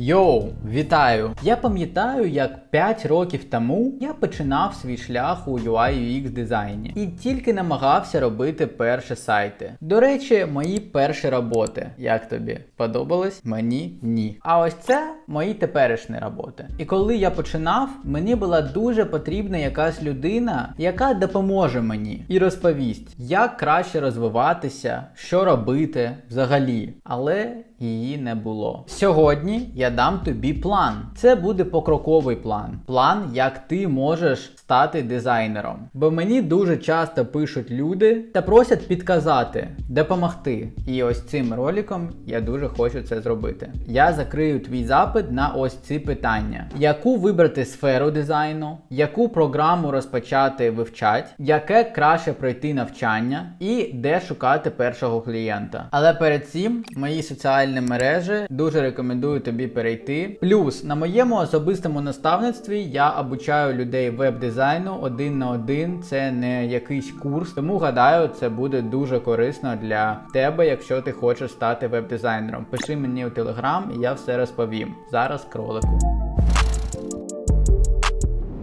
Йоу, вітаю! Я пам'ятаю, як 5 років тому я починав свій шлях у UI UX дизайні і тільки намагався робити перші сайти. До речі, мої перші роботи. Як тобі? Подобалось? Мені ні. А ось це мої теперішні роботи. І коли я починав, мені була дуже потрібна якась людина, яка допоможе мені і розповість, як краще розвиватися, що робити взагалі. Але її не було. Сьогодні я дам тобі план. Це буде покроковий план. План, як ти можеш стати дизайнером. Бо мені дуже часто пишуть люди та просять підказати, допомогти. І ось цим роликом я дуже хочу це зробити. Я закрию твій запит на ось ці питання: яку вибрати сферу дизайну, яку програму розпочати вивчати, яке краще пройти навчання і де шукати першого клієнта. Але перед цим мої соціальні мережі дуже рекомендую тобі перейти. Плюс на моєму особистому наставництві я обучаю людей веб-дизайну один на один. Це не якийсь курс, тому гадаю, це буде дуже корисно для тебе, якщо ти хочеш стати веб-дизайнером. Пиши мені у телеграм, і я все розповім. Зараз кролику.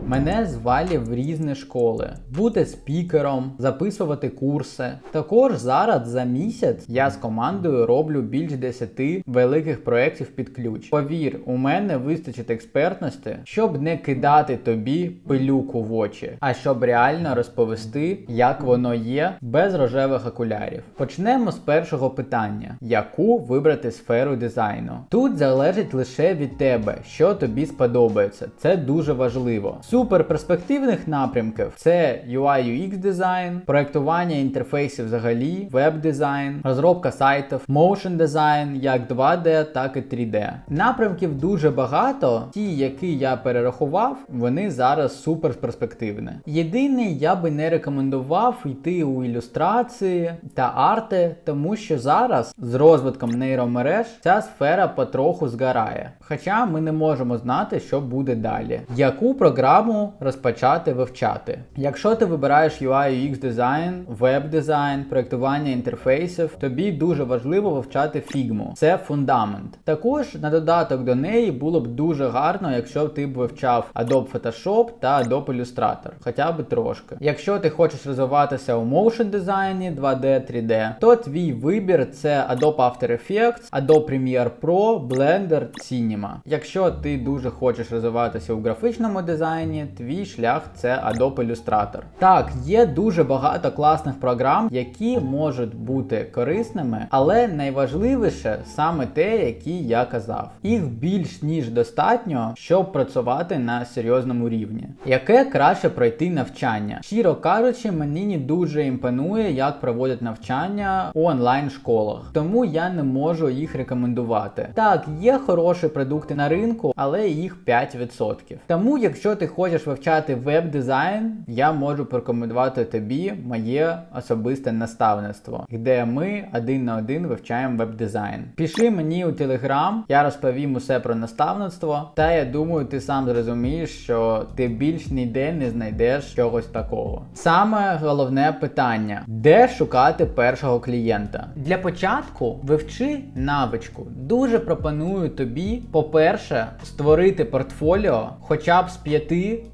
Мене звалі в різні школи, бути спікером, записувати курси. Також зараз за місяць я з командою роблю більш 10 великих проєктів під ключ. Повір, у мене вистачить експертності, щоб не кидати тобі пилюку в очі, а щоб реально розповісти, як воно є без рожевих окулярів. Почнемо з першого питання: яку вибрати сферу дизайну? Тут залежить лише від тебе, що тобі сподобається. Це дуже важливо. Супер перспективних напрямків це UI UX дизайн, проектування інтерфейсів взагалі, веб-дизайн, розробка сайтів, motion дизайн, як 2D, так і 3D. Напрямків дуже багато. Ті, які я перерахував, вони зараз супер перспективні. Єдине, я би не рекомендував йти у ілюстрації та арти, тому що зараз з розвитком нейромереж ця сфера потроху згорає. Хоча ми не можемо знати, що буде далі. Яку програму розпочати вивчати? Якщо ти вибираєш UI UX дизайн, веб-дизайн, проектування інтерфейсів, тобі дуже важливо вивчати фігму. Це фундамент. Також на додаток до неї було б дуже гарно, якщо ти б вивчав Adobe Photoshop та Adobe Illustrator, хоча б трошки. Якщо ти хочеш розвиватися у motion дизайні 2D, 3D, то твій вибір це Adobe After Effects, Adobe Premiere Pro, Blender, Cinema. Якщо ти дуже хочеш розвиватися у графічному дизайні, твій шлях це Adobe Illustrator. Так, є дуже багато класних програм, які можуть бути корисними, але найважливіше саме те, які я казав. Їх більш ніж достатньо, щоб працювати на серйозному рівні. Яке краще пройти навчання? Щиро кажучи, мені дуже імпонує, як проводять навчання у онлайн школах, тому я не можу їх рекомендувати. Так, є хороші продукти на ринку, але їх 5%. Тому, якщо ти хочеш вивчати веб-дизайн, я можу порекомендувати тобі моє особисте наставництво, де ми один на один вивчаємо веб-дизайн. Пиши мені у телеграм, я розповім усе про наставництво, та я думаю, ти сам зрозумієш, що ти більш ніде не знайдеш чогось такого. Саме головне питання: де шукати першого клієнта? Для початку вивчи навичку. Дуже пропоную тобі, по-перше, створити портфоліо хоча б з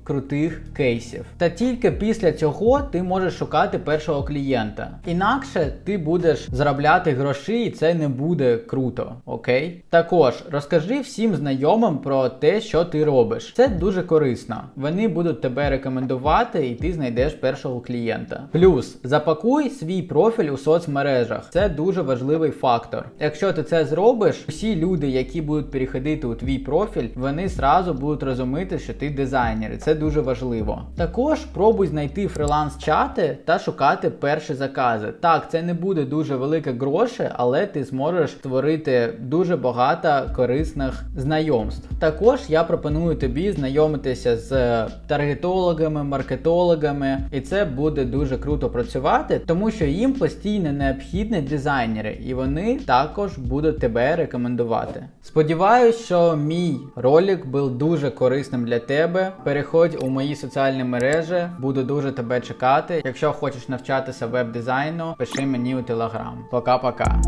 крутих кейсів. Та тільки після цього ти можеш шукати першого клієнта. Інакше ти будеш заробляти гроші, і це не буде круто. Окей? Також розкажи всім знайомим про те, що ти робиш. Це дуже корисно. Вони будуть тебе рекомендувати, і ти знайдеш першого клієнта. Плюс запакуй свій профіль у соцмережах. Це дуже важливий фактор. Якщо ти це зробиш, усі люди, які будуть переходити у твій профіль, вони зразу будуть розуміти, що ти дизайнер, і це дуже важливо. Також пробуй знайти фриланс-чати та шукати перші закази. Так, це не буде дуже велике гроші, але ти зможеш створити дуже багато корисних знайомств. Також я пропоную тобі знайомитися з таргетологами, маркетологами, і це буде дуже круто працювати, тому що їм постійно необхідні дизайнери, і вони також будуть тебе рекомендувати. Сподіваюсь, що мій ролик був дуже корисним для тебе. Переходь у мої соціальні мережі, буду дуже тебе чекати. Якщо хочеш навчатися веб-дизайну, пиши мені у телеграм. Пока-пока.